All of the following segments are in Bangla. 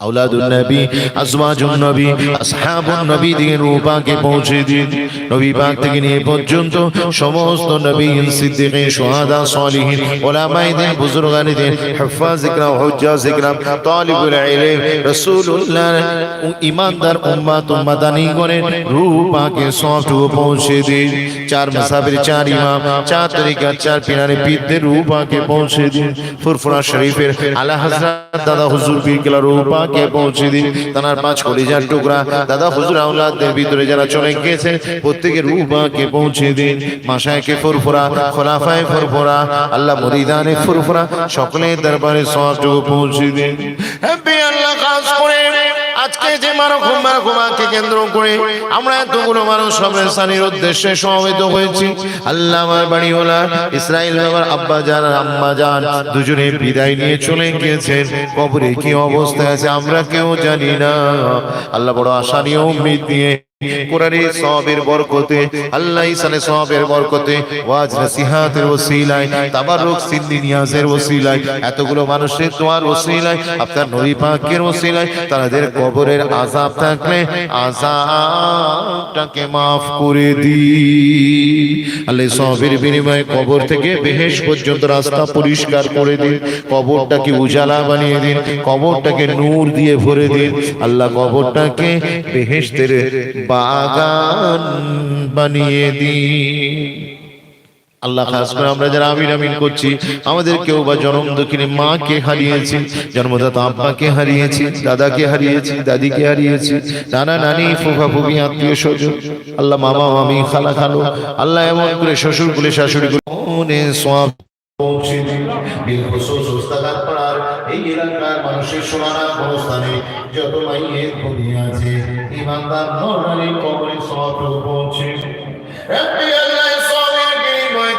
আউলাদুন নবী আজওয়াজুন নবী আসহাবুন নবী দিয়ে রূপাকে পৌঁছে দিন নবী পাক থেকে নিয়ে পর্যন্ত সমস্ত নবী সিদ্দিকিন শুহাদা সালিহিন উলামায়ে দিন বুজুর্গানে ইকরাম হুজ্জাজ ইকরাম তালিবুল ইলম রাসূলুল্লাহ ইমানদার উম্মাত উম্মাদানি করে রূপাকে সবটুকু পৌঁছে দিন চার মাসাবের চার ইমাম চার চার পিনারে পীরদের রূপাকে পৌঁছে দিন ফুরফুরা শরীফের আলা হযরত দাদা হুজুর পীর কেলা রূপাকে পৌঁছে দিন তার পাঁচ কলিজার টুকরা দাদা হুজুর আওলাদদের ভিতরে যারা চলে গিয়েছে প্রত্যেকের রূপাকে পৌঁছে দিন মাশায়েখে ফুরফুরা খোলাফায়ে ফুরফুরা আল্লাহ মুরিদানে ফুরফুরা সকলের দরবারে সবটুকু পৌঁছে দিন হ্যাপি আল্লাহ খাস করে যে কেন্দ্র করে আমরা এতগুলো মানুষ সবের উদ্দেশ্যে সমবেত হয়েছি। আল্লাহ আমার বাড়িওয়ালা, ইসরাইল বাবার আব্বা আর আম্মা জান দুজনে বিদায় নিয়ে চলে গিয়েছেন। কবরে কি অবস্থা আছে আমরা কেউ জানি না। আল্লাহ বড় আশা নিয়ে উম্মিদ নিয়ে সওয়াবের বরকতে, আল্লাহ ইসানে বরকতে, ওয়াজ নসিহাতের ওসিলায় সিন্দি নিয়াজের ওসিলায়, এতগুলো মানুষের দোয়ার ওসিলায়, আপনার নবী পাকের ওসিলায় তাদের কবরের আযাব থাকলে আযাবটাকে করে দি আল্লাহ সওয়াবের বিনিময়ে কবর থেকে বেহেশ পর্যন্ত রাস্তা পরিষ্কার করে দিন, কবরটাকে উজালা বানিয়ে দিন, কবরটাকে নূর দিয়ে ভরে দিন, আল্লাহ কবরটাকে বেহেশতের বাগান বানিয়ে দিন আল্লাহ খাস করে আমরা যারা আমিন আমিন করছি আমাদের কেউ বা জন্ম দক্ষিণে মাকে হারিয়েছি জন্মদাতা আব্বাকে হারিয়েছি দাদাকে হারিয়েছি দাদিকে হারিয়েছি নানা নানি ফুফা ফুফি আত্মীয় স্বজন আল্লাহ মামা মামি খালা খালো আল্লাহ এমন করে শ্বশুর কুলে শাশুড়ি কুলে সব এই এলাকার মানুষের সমানা অবস্থানে যত মাইয়ের আছে ইমানদার নরনারী কবরে সব পৌঁছে। রাব্বি আল্লাহ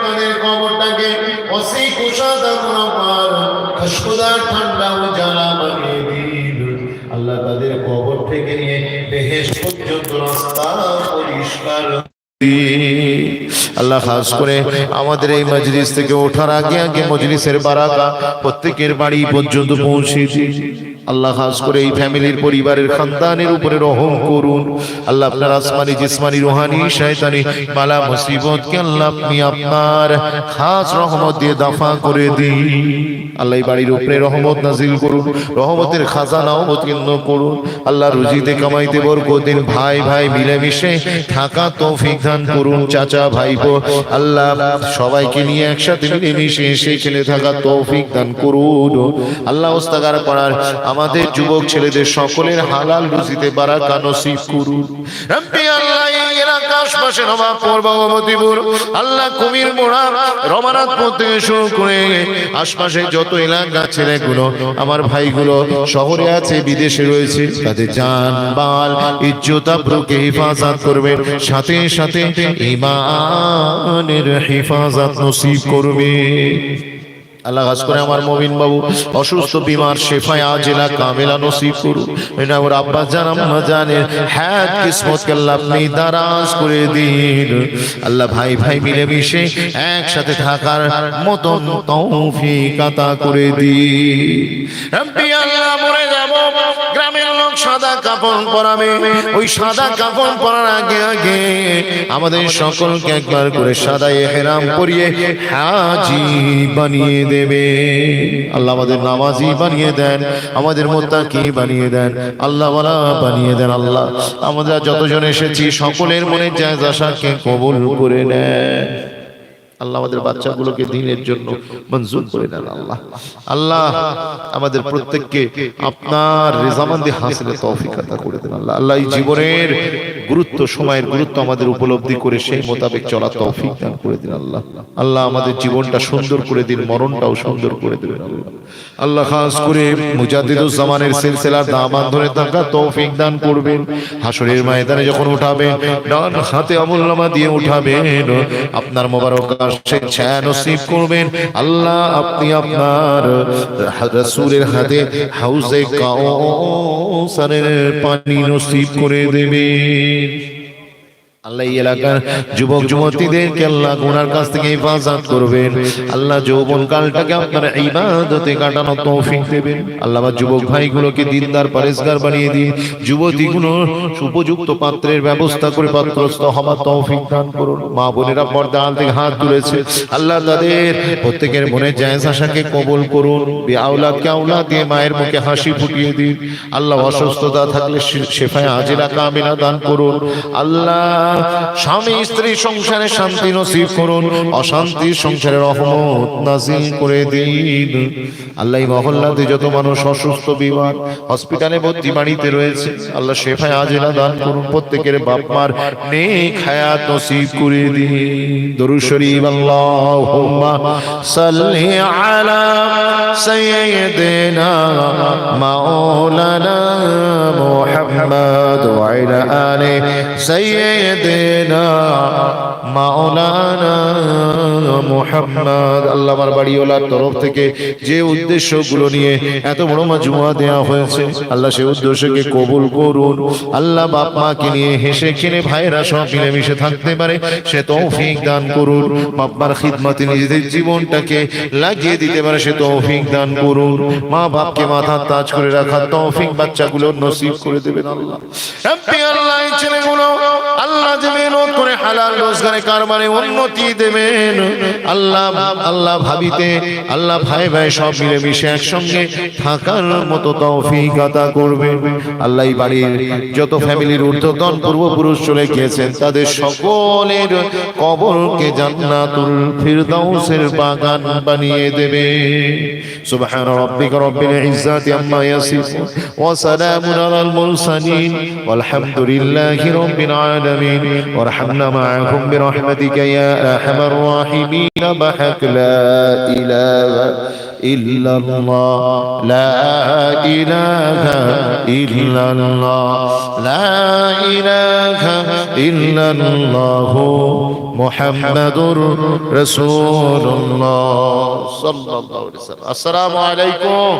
তাদের কবরটাকে অসি কুশাদা ঠান্ডা দিন আল্লাহ তাদের কবর থেকে নিয়ে বেহেশ পর্যন্ত রাস্তা পরিষ্কার আল্লাহ খাস করে আমাদের এই মজলিস থেকে ওঠার আগে আগে মজলিসের বারাকা প্রত্যেকের বাড়ি পর্যন্ত পৌঁছে দিন। আল্লাহ খাস করে এই ফ্যামিলির পরিবারের খানদানের উপরে রহম করুন। আল্লাহ আপনার আসমানি, জিসমানি, রোহানি, শয়তানি, মালা মুসিবত কে আল্লাহ আপনি আপনার খাস রহমত দিয়ে দাফা করে দিন। আল্লাহ বাড়ির উপরে রহমত নাজিল করুন, রহমতের খাজানা অবতীর্ণ করুন। আল্লাহ রুজিতে কামাইতে বরকত দিন, ভাই ভাই মিলেমিশে থাকা তৌফিক দান করুন, চাচা ভাইপো। আল্লাহ সবাইকে নিয়ে একসাথে মিলেমিশে এসে খেলে থাকা তৌফিক দান করুন। আল্লাহ ওস্তাগার করার আমাদের যুবক ছেলেদের সকলের হালাল রুজিতে বারাকা নসিব করুন। রব্বি আল্লাহ আশপাশে আল্লাহ কুমির মোড়া রমানাথপুর থেকে শুরু করে আশপাশে যত এলাকা ছেলেগুলো আমার ভাইগুলো শহরে আছে বিদেশে রয়েছে তাদের জান বাল ইজ্জত আব্রুকে হেফাজত করবেন সাথে সাথে ইমানের হেফাজত নসিব করবে। আল্লাহ কাজ করে আমার মবিন বাবু, অসুস্থ, বিমার শেফায় আজেলা কামেলা নসিব করু এটা ওর আব্বা জান, আম্মা জানের হ্যাঁ কিসমত কে আল্লাহ আপনি দারাজ করে দিন। আল্লাহ ভাই ভাই মিলে মিশে একসাথে থাকার মতন তৌফিক আতা করে দিন। আল্লাহ মরে যাব। সাদা কাপড় পরাবে। ওই সাদা কাপড় পরার আগে আগে আমাদের সকলকে একবার করে সাদা এহরাম করিয়ে হাজি বানিয়ে দেবে। আল্লাহ আমাদের নামাজি বানিয়ে দেন, আমাদের মোত্তাকি বানিয়ে দেন, আল্লাহ ওয়ালা বানিয়ে দেন আল্লাহ। আমরা যতজন এসেছি, সকলের মনে জায়জ আশাকে কবুল করে নেন। আল্লাহ আমাদের বাচ্চাগুলোকে দিনের জন্য মঞ্জুর করে দেন আল্লাহ। আল্লাহ। আমাদের প্রত্যেককে আপনার রেজামান্দি হাসিলে তৌফিক আতা করে দেন আল্লাহ। আল্লাহ। এই জীবনের গুরুত্ব, সময়ের গুরুত্ব আমাদের উপলব্ধি করে সেই মোতাবেক চলা তৌফিক দান করে দিন আল্লাহ। আল্লাহ আমাদের জীবনটা সুন্দর করে দিন, মরণটাও সুন্দর করে দেবেন আল্লাহ। আল্লাহ খাস করে মুজাদ্দিদুজ জামানের সিলসিলার দামান ধরে থাকা তৌফিক দান করবেন। হাসরের ময়দানে যখন উঠাবেন, ডান হাতে আমুল্লামা দিয়ে উঠাবেন, আপনার মোবারক সে ছায়া নসিব করবেন। আল্লাহ, আপনি আপনার রাসূলের হাতে হাউজে কাউসারের পানি নসিব করে দেবেন। Deus. আল্লাহ এলাকার যুবক যুবতীদেরকে আল্লাহ গুনার কাছ থেকে হেফাজত করবেন। আল্লাহ যৌবন কালটাকে আপনার ইবাদতে কাটানো তৌফিক দেবেন। আল্লাহ আমার যুবক ভাইগুলোকে দিনদার পরেশগার বানিয়ে দিন যুবতীগুলো উপযুক্ত পাত্রের ব্যবস্থা করে পাত্রস্থ হবার তৌফিক দান করুন। মা বোনেরা পর্দা আল থেকে হাত তুলেছে। আল্লাহ তাদের প্রত্যেকের মনে জায়েজ আশাকে কবুল করুন। আওলাদকে আওলাদ দিয়ে মায়ের মুখে হাসি ফুটিয়ে দিন। আল্লাহ অসুস্থতা থাকলে শেফায় আজিরা কামিলা দান করুন। আল্লাহ স্বামী, স্ত্রী সংসারে শান্তি নসিব করুন অশান্তির সংসারে রহমত নাজিল করে দিন। আল্লাহ মহল্লাতে যত মানুষ অসুস্থ, বিমার, হসপিটালে ভর্তি বাড়িতে রয়েছে, আল্লাহ শেফায় আজিরা দান করুন, প্রত্যেকের বাপ মার নেক হায়াত নসিব করে দিন। দরুদ আল্লাহুম্মা সাল্লি আলা সাইয়্যিদিনা মাওলানা মুহাম্মদ ওয়া আলা আলি সাইয়্যিদিনা কবুল করুন। আল্লাহ বাপ মাকে নিয়ে হেসে ভাইরা সব মিলেমিশে থাকতে পারে, সে তৌফিক দান করুন। খিদমতে নিজেদের জীবনটাকে লাগিয়ে দিতে পারে, সে তৌফিক দান করুন। মা বাপকে মাথার তাজ করে রাখার তৌফিক বাচ্চাগুলো নসিব করে আল্লাহ। ছেলেগুলো আল্লাহ যে মেহনত করে হালাল রোজগারে কারবারে উন্নতি দেবেন। আল্লাহ আল্লাহ ভাবিতে, আল্লাহ ভাই ভাই সব মিলে মিশে একসঙ্গে থাকার মতো তৌফিকতা করবে। আল্লাহ বাড়ির যত ফ্যামিলির ঊর্ধ্বতন পূর্বপুরুষ চলে গিয়েছেন, তাদের সকলের কবরকে জান্নাতুল ফিরদাউসের বাগান বানিয়ে দেবে। সুবহান রাব্বিকা রাব্বিল ইজ্জাতি আম্মা ইয়াসিফুন, ওয়া সালামুন আলাল মুরসালিন, ওয়ালহামদুলিল্লাহি রাব্বিল আলামিন। العالمين. وارحمنا معهم برحمتك يا أرحم الراحمين. بحق لا إله إلا الله. لا إله إلا الله. لا إله إلا الله. محمد رسول الله. صلى الله عليه وسلم. السلام عليكم.